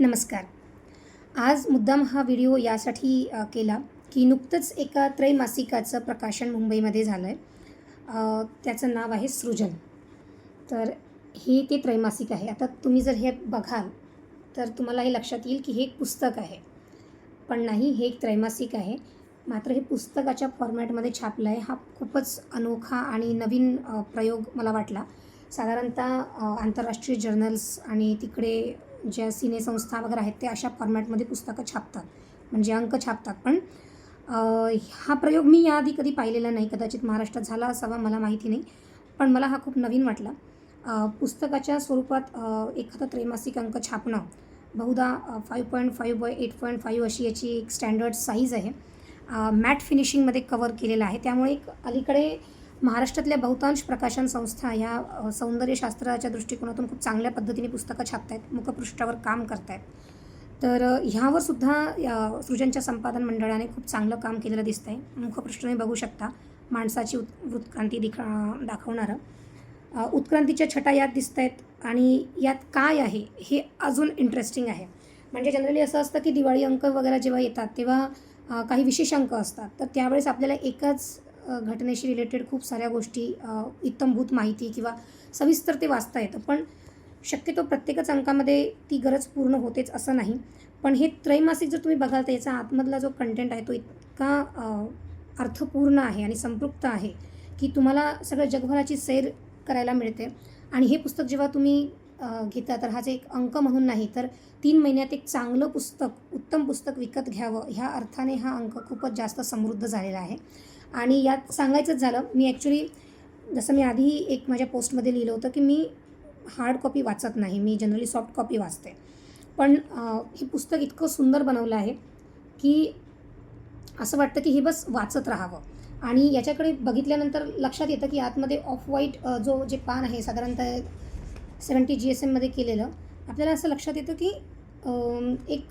नमस्कार. आज मुद्दाम हा व्हिडिओ यासाठी केला की नुकतंच एका त्रैमासिकाचं प्रकाशन मुंबईमध्ये झालं आहे त्याचं नाव आहे सृजन. तर हे ते त्रैमासिक आहे. आता तुम्ही जर हे बघाल तर तुम्हाला हे लक्षात येईल की हे एक पुस्तक आहे. पण नाही हे एक त्रैमासिक आहे. मात्र हे पुस्तकाच्या फॉर्मॅटमध्ये छापलं आहे हा खूपच अनोखा आणि नवीन प्रयोग मला वाटला. साधारणतः आंतरराष्ट्रीय जर्नल्स आणि तिकडे ज्या सिनेसंस्था वगैरे आहेत ते अशा फॉर्मॅटमध्ये पुस्तकं छापतात. म्हणजे अंक छापतात. पण हा प्रयोग मी याआधी कधी पाहिलेला नाही. कदाचित महाराष्ट्रात झाला असावा मला माहिती नाही. पण मला हा खूप नवीन वाटला. पुस्तकाच्या स्वरूपात एखादं त्रैमासिक अंक छापणं बहुधा five point five by eight point five अशी याची एक स्टँडर्ड साईज आहे. मॅट फिनिशिंगमध्ये कवर केलेलं आहे. त्यामुळे एक अलीकडे महाराष्ट्रातल्या बहुतांश प्रकाशन संस्था ह्या सौंदर्यशास्त्राच्या दृष्टिकोनातून खूप चांगल्या पद्धतीने पुस्तकं छापत आहेत मुखपृष्ठावर काम करत आहेत तर ह्यावर सुद्धा या सृजनच्या संपादन मंडळाने खूप चांगलं काम केलेलं दिसतं आहे मुखपृष्ठ तुम्ही बघू शकता माणसाची उत् उत्क्रांती दिखा दाखवणारं. उत्क्रांतीच्या छटा यात दिसत आहेत आणि यात काय आहे हे अजून इंटरेस्टिंग आहे. म्हणजे जनरली असं असतं की दिवाळी अंक वगैरे जेव्हा येतात तेव्हा काही विशेष अंक असतात. तर त्यावेळेस आपल्याला एकाच घटनेशी रिलेटेड खूप साऱ्या गोष्टी इत्तमभूत माहिती किंवा सविस्तर ते वाचता येतं. पण शक्यतो प्रत्येकच अंकामध्ये ती गरज पूर्ण होतेच असं नाही. पण हे त्रैमासिक जर तुम्ही बघाल तर याचा आतमधला जो कंटेंट आहे तो इतका अर्थपूर्ण आहे आणि संपृक्त आहे की तुम्हाला सगळं जगभराची सैर करायला मिळते. आणि हे पुस्तक जेव्हा तुम्ही घेता तर हा जे एक अंक म्हणून नाही तर तीन महिन्यात एक चांगलं पुस्तक उत्तम पुस्तक विकत घ्यावं ह्या अर्थाने हा अंक खूपच जास्त समृद्ध झालेला आहे. आणि यात सांगायचंच झालं मी ॲक्च्युली जसं मी आधी एक माझ्या पोस्टमध्ये लिहिलं होतं की मी हार्ड कॉपी वाचत नाही मी जनरली सॉफ्ट कॉपी वाचते. पण हे पुस्तक इतकं सुंदर बनवलं आहे की असं वाटतं की हे बस वाचत राहावं. आणि याच्याकडे बघितल्यानंतर लक्षात येतं की आतमध्ये ऑफ व्हाईट जो जे पान आहे साधारणतः सेवन्टी जी एस एममध्ये केलेलं आपल्याला असं लक्षात येतं की एक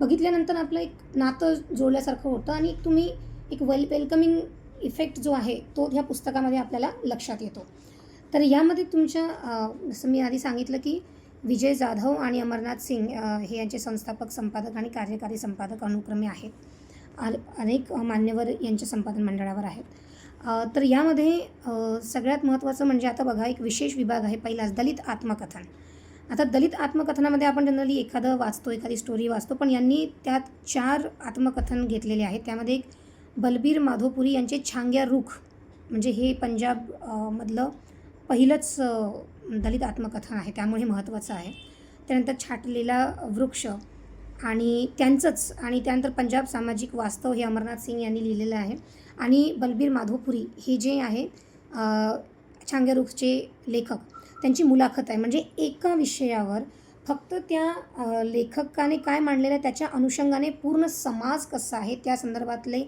बघितल्यानंतर आपलं एक नातं जोडल्यासारखं होतं आणि तुम्ही एक वेल वेलकमिंग इफेक्ट जो आहे तो ह्या पुस्तकामध्ये आपल्याला लक्षात येतो. तर यामध्ये तुमच्या जसं मी आधी सांगितलं की विजय जाधव आणि अमरनाथ सिंग हे यांचे संस्थापक संपादक आणि कार्यकारी संपादक अनुक्रमे आहेत. अनेक मान्यवर यांच्या संपादन मंडळावर आहेत. तर यामध्ये सगळ्यात महत्त्वाचं म्हणजे आता बघा एक विशेष विभाग आहे पहिलाच दलित आत्मकथन. आता दलित आत्मकथनामध्ये आपण जनरली एखादं वाचतो एखादी स्टोरी वाचतो पण यांनी त्यात चार आत्मकथन घेतलेले आहेत. त्यामध्ये एक बलबीर माधोपुरी यांचे छांग्या रुख म्हणजे हे पंजाब मधलं पहिलंच दलित आत्मकथन आहे. त्यामुळे महत्त्वाचं आहे. त्यानंतर छाटलेला वृक्ष आणि त्यांचंच आणि त्यानंतर पंजाब सामाजिक वास्तव हे अमरनाथ सिंग यांनी लिहिलेलं आहे. आणि बलबीर माधोपुरी हे जे आहे छांग्या रुखचे लेखक. त्यांची मुलाखत आहे. म्हणजे एका विषयावर फक्त त्या लेखकाने काय मांडलेलं आहे त्याच्या अनुषंगाने पूर्ण समाज कसा आहे त्या संदर्भातले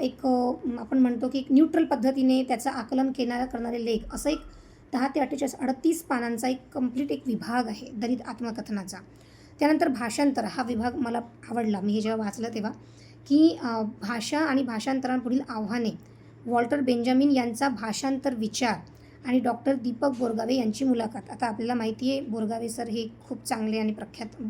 एक आपण म्हणतो की एक न्यूट्रल पद्धतीने त्याचं आकलन केणारा करणारे लेख. असं एक दहा ते अठ्ठेचाळीस अडतीस पानांचा एक कंप्लीट एक विभाग आहे दलित आत्मकथनाचा. त्यानंतर भाषांतर हा विभाग मला आवडला. मी हे जेव्हा वाचलं तेव्हा की भाषा आणि भाषांतरांपुढील आव्हाने वॉल्टर बेंजामिन यांचा भाषांतर विचार आणि डॉक्टर दीपक बोरगावे यांची मुलाखत. आता आपल्याला माहिती आहे बोरगावे सर हे खूप चांगले आणि प्रख्यात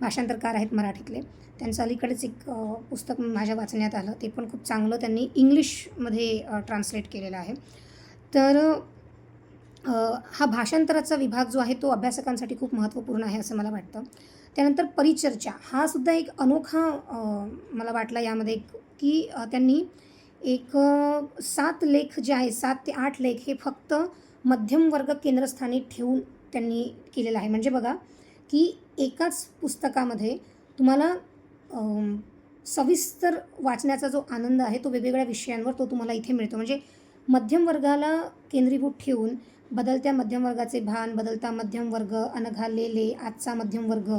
भाषांतरकार आहेत मराठीतले. त्यांचं अलीकडेच एक पुस्तक माझ्या वाचण्यात आलं. ते पण खूप चांगलं त्यांनी इंग्लिशमध्ये ट्रान्सलेट केलेलं आहे. तर हा भाषांतराचा विभाग जो आहे तो अभ्यासकांसाठी खूप महत्त्वपूर्ण आहे असं मला वाटतं. त्यानंतर परिचर्चा. हा सुद्धा एक अनोखा मला वाटला यामध्ये की त्यांनी एक सात लेख जे आहे सात ते आठ लेख हे फक्त मध्यम वर्ग केंद्रस्थानी ठेवून त्यांनी केलेलं आहे. म्हणजे बघा की एकाच पुस्तकामध्ये तुम्हाला सविस्तर वाचण्याचा जो आनंद आहे तो वेगवेगळ्या विषयांवर तो तुम्हाला इथे मिळतो. म्हणजे मध्यम वर्गाला केंद्रीभूत ठेवून बदलत्या मध्यम वर्गाचे भान बदलता मध्यम वर्ग अनघालेले आजचा मध्यम वर्ग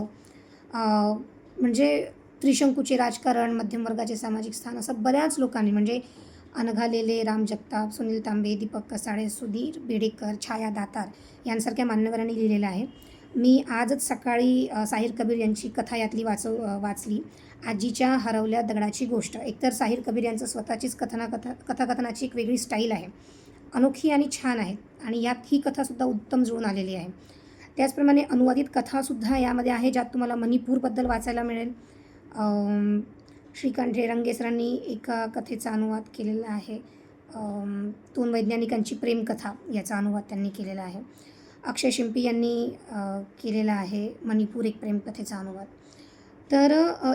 म्हणजे त्रिशंकूचे राजकारण मध्यम वर्गाचे सामाजिक स्थान असं बऱ्याच लोकांनी म्हणजे अनघालेले राम जगताप सुनील तांबे दीपक कसाळे सुधीर बेडेकर छाया दातार यांसारख्या मान्यवरांनी लिहिलेलं आहे. मी आजच सकाळी साहिर कबीर यांची कथा यातली वाचव वाचली. आजीच्या हरवल्या दगडाची गोष्ट. एकतर साहिर कबीर यांचं स्वतःचीच कथनाकथा कथाकथनाची एक वेगळी स्टाईल आहे. अनोखी आणि छान आहे आणि यात ही कथासुद्धा उत्तम जुळून आलेली आहे. त्याचप्रमाणे अनुवादित कथासुद्धा यामध्ये आहे ज्यात तुम्हाला मणिपूरबद्दल वाचायला मिळेल. श्रीकांत रेरंगे सरांनी एका कथेचा अनुवाद केलेला आहे. दोन वैज्ञानिकांची प्रेमकथा याचा अनुवाद त्यांनी केलेला आहे. अक्षय शिंपी यांनी केलेला आहे मणिपूर एक प्रेमकथेचा अनुवाद. तर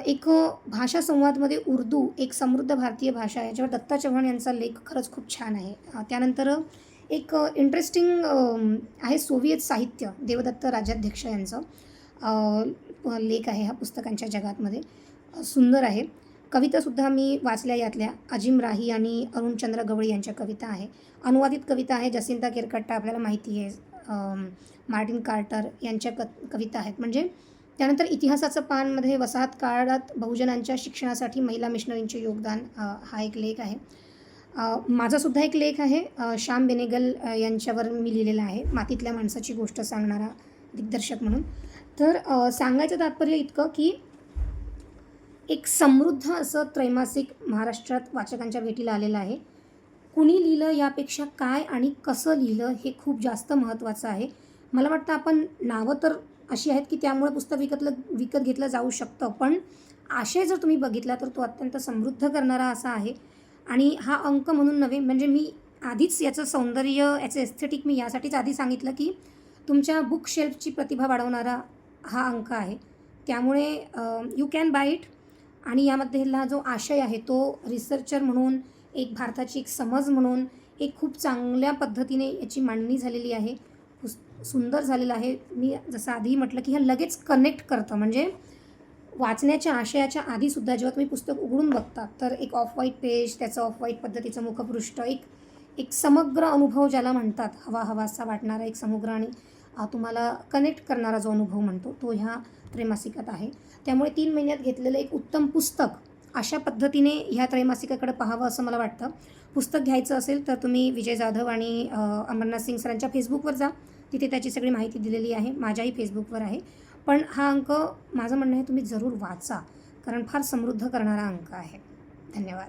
एक भाषा संवादमध्ये उर्दू एक समृद्ध भारतीय भाषा आहे याच्यावर दत्ता चव्हाण यांचा लेख खरंच खूप छान आहे. त्यानंतर एक इंटरेस्टिंग आहे सोवियत साहित्य देवदत्त राजाध्यक्ष यांचं. लेख आहे हा पुस्तकांच्या जगातमध्ये. सुंदर आहे. कवितासुद्धा मी वाचल्या यातल्या. अजिम राही आणि अरुणचंद्र गवळी यांच्या कविता आहे. अनुवादित कविता आहे जसिंता केरकट्टा आपल्याला माहिती आहे. मार्टिन कार्टर यांच्या क कविता आहेत. म्हणजे त्यानंतर इतिहासाचं पानमध्ये वसाहत काळात बहुजनांच्या शिक्षणासाठी महिला मिशनरींचे योगदान हा एक लेख आहे. माझासुद्धा एक लेख आहे. श्याम बेनेगल यांच्यावर मी लिहिलेला आहे. मातीतल्या माणसाची गोष्ट सांगणारा दिग्दर्शक म्हणून. तर सांगायचं तात्पर्य इतकं की एक समृद्ध असं त्रैमासिक महाराष्ट्रात वाचकांच्या भेटीला आलेलं आहे. कुणी लिहिलं यापेक्षा काय आणि कसं लिहिलं हे खूप जास्त महत्त्वाचं आहे. मला वाटतं आपण नावं तर अशी आहेत की त्यामुळे पुस्तक विकतलं विकत घेतलं जाऊ शकतं पण आशय जर तुम्ही बघितला तर तो अत्यंत समृद्ध करणारा असा आहे. आणि हा अंक म्हणून नव्हे म्हणजे मी आधीच याचं सौंदर्य याचं एस्थेटिक मी यासाठीच आधी सांगितलं की तुमच्या बुक शेल्फची प्रतिभा वाढवणारा हा अंक आहे. त्यामुळे यू कॅन बाय इट आणि यामधला जो आशय आहे तो रिसर्चर म्हणून एक भारताची एक समज म्हणून एक खूप चांगल्या पद्धतीने याची मांडणी झालेली आहे. पुस सुंदर झालेलं आहे. मी जसं आधी म्हटलं की हे लगेच कनेक्ट करतं. म्हणजे वाचण्याच्या आशयाच्या आधीसुद्धा जेव्हा तुम्ही पुस्तक उघडून बघता तर एक ऑफ व्हाईट पेज त्याचं ऑफ व्हाईट पद्धतीचं मुखपृष्ठ एक एक समग्र अनुभव ज्याला म्हणतात हवा हवासा वाटणारा एक समग्र आणि तुम्हाला कनेक्ट करणारा जो अनुभव म्हणतो तो ह्या त्रैमासिकात आहे. त्यामुळे तीन महिन्यात घेतलेलं एक उत्तम पुस्तक अशा पद्धतीने ह्या त्रैमासिकाकडे पाहावं असं मला वाटतं. पुस्तक घ्यायचं असेल तर तुम्ही विजय जाधव आणि अमरनाथ सिंग सरांच्या फेसबुकवर जा. तिथे त्याची सगळी माहिती दिलेली आहे. माझ्याही फेसबुकवर आहे. पण हा अंक माझं म्हणणं आहे तुम्ही जरूर वाचा कारण फार समृद्ध करणारा अंक आहे. धन्यवाद.